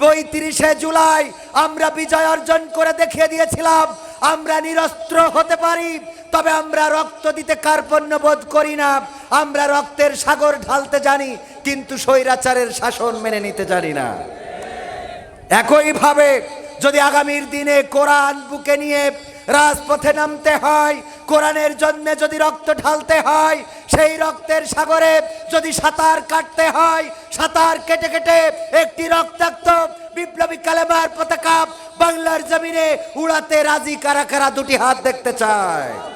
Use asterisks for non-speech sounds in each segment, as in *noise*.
পঁয়ত্রিশে জুলাই আমরা বিজয় অর্জন করে দেখিয়ে দিয়েছিলাম, আমরা নিরস্ত্র হতে পারি, তবে আমরা রক্ত দিতে কার্পণ্য বোধ করি না, আমরা রক্তের সাগর ঢালতে জানি, কিন্তু স্বৈরাচারের শাসন মেনে নিতে জানি না। একইভাবে যদি আগামীর দিনে কোরআন বুকে নিয়ে রাজপথে নামতে হয়। কোরআনের জন্য যদি রক্ত ঢালতে হয়, সেই রক্তের সাগরে যদি সাঁতার কাটতে হয়, সাঁতার কেটে কেটে একটি রক্তাক্ত বিপ্লবী কালেমার পতাকা বাংলার জমিনে উড়াতে রাজি কারা কারা দুটি হাত দেখতে চায়?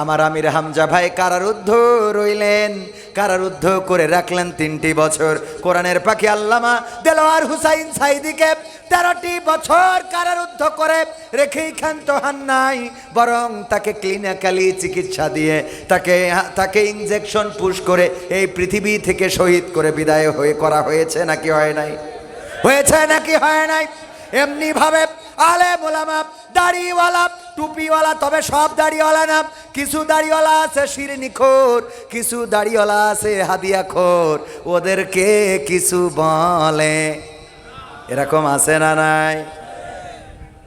আমার আমির হামজা ভাই কারারুদ্ধ রইলেন, কারারুদ্ধ করে রাখলেন তিনটি বছর। কোরআনের পাখি আল্লামা দেলোয়ার হুসাইন সাইদিকে তেরোটি বছর কারারুদ্ধ করে রেখেই ক্ষান্ত হান নাই, বরং তাকে ক্লিনিক্যালি চিকিৎসা দিয়ে তাকে তাকে ইনজেকশন পুশ করে এই পৃথিবী থেকে শহীদ করে বিদায় হয়ে, করা হয়েছে নাকি হয় নাই? হয়েছে নাকি হয় নাই? এমনিভাবে আলে মোলামা দাড়িওয়ালা, টুপিওয়ালা, তবে সব দাড়িওয়ালা না কিছু দাড়িওয়ালা আছে শিরনিখোর কিছু দাড়িওয়ালা আছে হাদিয়া খোর। ওদেরকে কিছু বলে। এরকম আছে না নাই?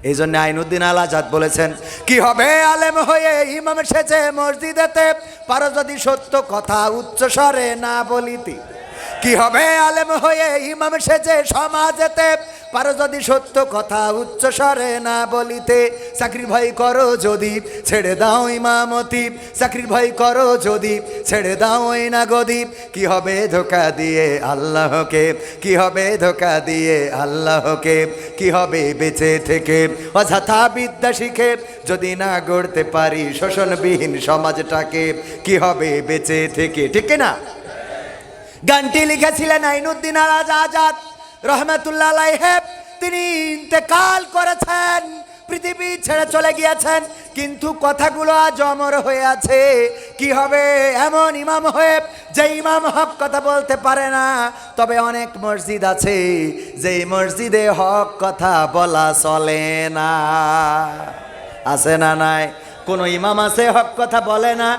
এই জন্য আইনুদ্দিন আল আজাদ বলেছেন, কি হবে আলেম হয়ে ইমাম সেজে মসজিদেতে? পারো যদি সত্য কথা উচ্চস্বরে না বলিতি। কি হবে আলেম হয়ে ইমাম সেজে সমাজেতে? পারো যদি সত্য কথা উচ্চ স্বরে না বলিতে। চাকরির ভয় করো যদি, ছেড়ে দাও ইমামতি। চাকরির ভয় করো যদি, ছেড়ে দাও ওই না গদীপ কি হবে ধোকা দিয়ে আল্লাহকে? কি হবে ধোকা দিয়ে আল্লাহকে? কি হবে বেঁচে থেকে? অযথা বিদ্যা শিখে যদি না গড়তে পারি শোষণবিহীন সমাজটাকে, কি হবে বেঁচে থেকে? ঠিক না গানটি লিখেছিলেন আইনুদ্দিন আলাজ আজাদ। রহমতুল্লাহ তিনি ইন্তেকাল করেছেন, পৃথিবী ছেড়ে চলে গিয়েছেন, কিন্তু কথাগুলো আজ অমর হয়ে আছে। কি হবে এমন ইমাম হয়ে যে ইমাম হক কথা বলতে পারে না। তবে অনেক মসজিদ আছে যে মসজিদে হক কথা বলা চলে না। আছে না নাই? কোনো ইমাম আছে, হক কথা বলে না,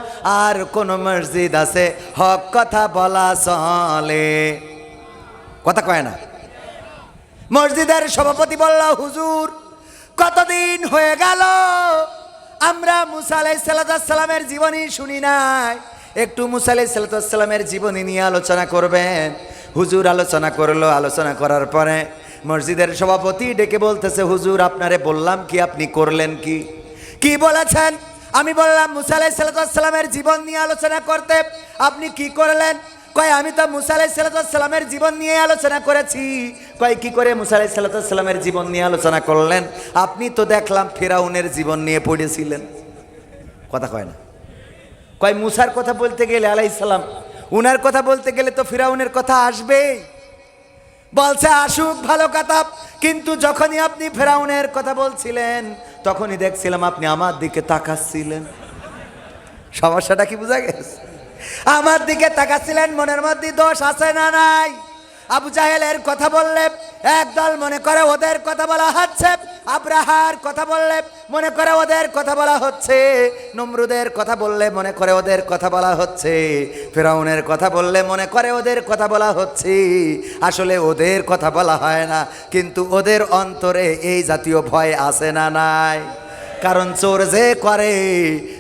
আর কোনো মসজিদ আছে, হক কথা বলা চলে। কথা কয় না? মসজিদের সভাপতি বলল, হুজুর, কতদিন হয়ে গেল? আমরা মুসা আলাই সালামের জীবনী শুনি নাই। একটু মুসা আলাই সালামের জীবনী নিয়ে আলোচনা করবেন। হুজুর আলোচনা করল, আলোচনা করার পরে মসজিদের সভাপতি ডেকে বলতেছে, হুজুর, আপনারে বললাম কি, আপনি করলেন কি? কি বলেছেন? আমি বললাম, মুসা আলাই সালামের জীবন নিয়ে আলোচনা করতে আপনি কি করলেন? কয়, আমি তো মুসা আলাই সালামের জীবন নিয়ে আলোচনা করেছি। কয়, কি করে মুসা আলাই সালামের জীবন নিয়ে আলোচনা করলেন? আপনি তো দেখলাম ফেরাউনের জীবন নিয়ে পড়েছিলেন। কথা কয় না। কয়, মুসার কথা বলতে গেলে আলাইসালাম উনার কথা বলতে গেলে তো ফিরাউনের কথা আসবেই বলছে, আসুক, ভালো কথা। কিন্তু যখনই আপনি ফেরাউনের কথা বলছিলেন তখনই দেখছিলাম আপনি আমার দিকে তাকাচ্ছিলেন। সমস্যাটা কি বোঝা গেছে? আমার দিকে তাকাচ্ছিলেন, মনের মধ্যে দোষ আছে না নাই? আবু জাহেলের কথা বললে একদল মনে করে ওদের কথা বলা হচ্ছে, আব্রাহার কথা বললে মনে করে ওদের কথা বলা হচ্ছে, নমরুদের কথা বললে মনে করে ওদের কথা বলা হচ্ছে, ফেরাউনের কথা বললে মনে করে ওদের কথা বলা হচ্ছে। আসলে ওদের কথা বলা হয় না, কিন্তু ওদের অন্তরে এই জাতীয় ভয় আছে না নাই? কারণ চোর যে করে,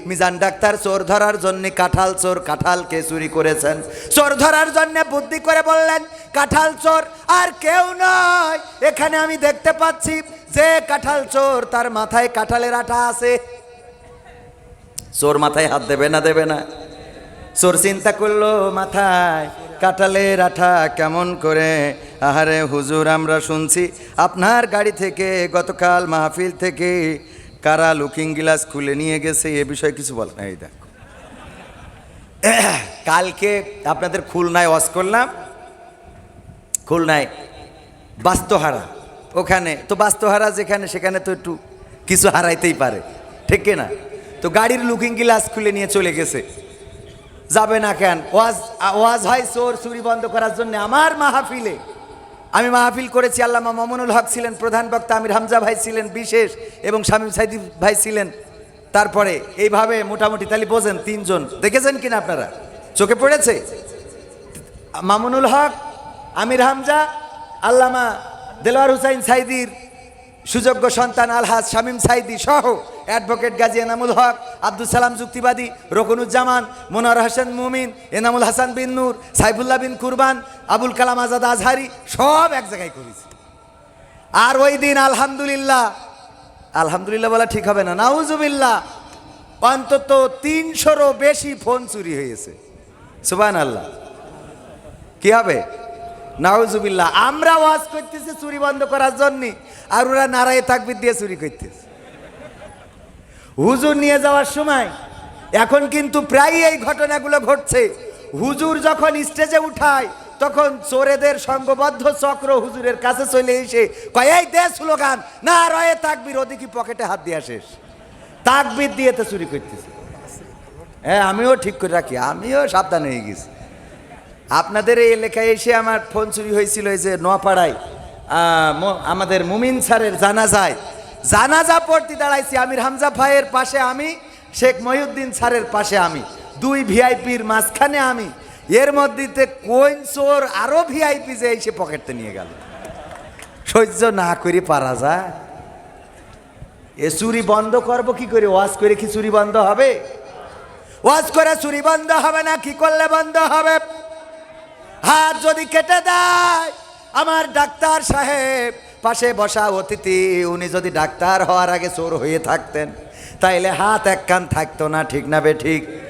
মিজান ডাক্তার চোর ধরার জন্য কাঁঠাল চোর কাঁঠালকে চুরি করেছেন? চোর ধরার জন্য বুদ্ধি করে বললেন, কাঁঠাল চোর আর কেউ নয়। এখানে আমি দেখতে পাচ্ছি যে কাঁঠাল চোর তার মাথায় কাঁঠালের আঠা আছে। চোর মাথায় হাত দেবে না দেবে না। চোর চিন্তা করল, মাথায় কাঁঠালের আঠা কেমন করে? আহারে হুজুর, আমরা শুনছি, আপনার গাড়ি থেকে গতকাল মাহফিল থেকে কারা লুকিং গ্লাস খুলে নিয়ে গেছে, এ বিষয়ে কিছু বল না এই দেখ। *clears throat* কালকে আপনাদের খুলনায় ওয়াজ করলাম। খুলনায় বাস্তহারা। ওখানে, তো বাস্তহারা যেখানে, সেখানে তো একটু কিছু হারাইতেই পারে। ঠিক না তো গাড়ির লুকিং গ্লাস খুলে নিয়ে চলে গেছে। যাবে না কেন? ওয়াজ ওয়াজ হয় চোর চুরি বন্ধ করার জন্য। আমার মাহফিলে আমি মাহফিল করেছি, আল্লামা মমনুল হক ছিলেন প্রধান বক্তা, আমির হামজা ভাই ছিলেন বিশেষ, এবং শামীম সাইদি ভাই ছিলেন তারপরে। এইভাবে মোটামুটি তাহলে বোঝেন তিনজন। দেখেছেন কিনা আপনারা? চোখে পড়েছে? মামুনুল হক, আমির হামজা, আল্লামা দেলোয়ার হুসাইন সাইদির সুযোগ্য সন্তান আলহাজ শামীম সাইদি সহ অ্যাডভোকেট গাজী এনামুল হক, আব্দুল সালাম যুক্তিবাদী, রকনুজ্জামান, মোনার হাসান মুমিন, এনামুল হাসান বিন নূর, সাইফুল্লাহ বিন কুরবান, আবুল কালাম আজাদ আজহারি, সব এক জায়গায় করেছি। আর ওই দিন আলহামদুলিল্লাহ আলহামদুলিল্লাহ বলা ঠিক হবে না, নাউজুবিল্লাহ, অন্তত তিনশোরও বেশি ফোন চুরি হয়েছে। সুবান আল্লাহ কি হবে? নাউজুবিল্লাহ। আমরা ওয়াজ করতেছি চুরি বন্ধ করার জন্যে, আর ওরা নারায় তাকবির দিয়ে চুরি করতেছে। হুজুর নিয়ে যাওয়ার সময়, এখন কিন্তু প্রায় এই ঘটনাগুলো ঘটছে। হুজুর যখন স্টেজে উঠায়, তখন চোরেদের সঙ্গবদ্ধ চক্র হুজুরের কাছে চলে এসে কয়, এই দে স্লোগান, না রয়ে তাকবির। ওদিকে পকেটে হাত দিয়ে শেষ। তাকবির দিয়ে তো চুরি করতেছে। হ্যাঁ আমিও ঠিক করে রাখি, আমিও সাবধান হয়ে গেছি। আপনাদের এই এলাকায় এসে আমার ফোন চুরি হয়েছিল এই যে নোয়াপাড়ায় আমাদের মুমিন স্যারের জানাজায়। জানাজা পড়তে দাঁড়াইছি, আমির হামজা ভাইয়ের পাশে আমি, শেখ মহিউদ্দিন স্যারের পাশে আমি। দুই ভিআইপির মাঝখানে আমি। এর মধ্যে কোন চোর আরও ভিআইপি যে এসে পকেটতে নিয়ে গেল? সহ্য না করে পারা যায়। এ চুরি বন্ধ করব কি করে? ওয়াজ করে কি চুরি বন্ধ হবে? ওয়াজ করে চুরি বন্ধ হবে না, কি করলে বন্ধ হবে? হাত যদি কেটে দেয়, আমার ডাক্তার সাহেব পাশে বসা অতিথি, উনি যদি ডাক্তার হওয়ার আগে চোর হয়ে থাকতেন, তাইলে হাত এক কান থাকতো না, ঠিক না বে ঠিক?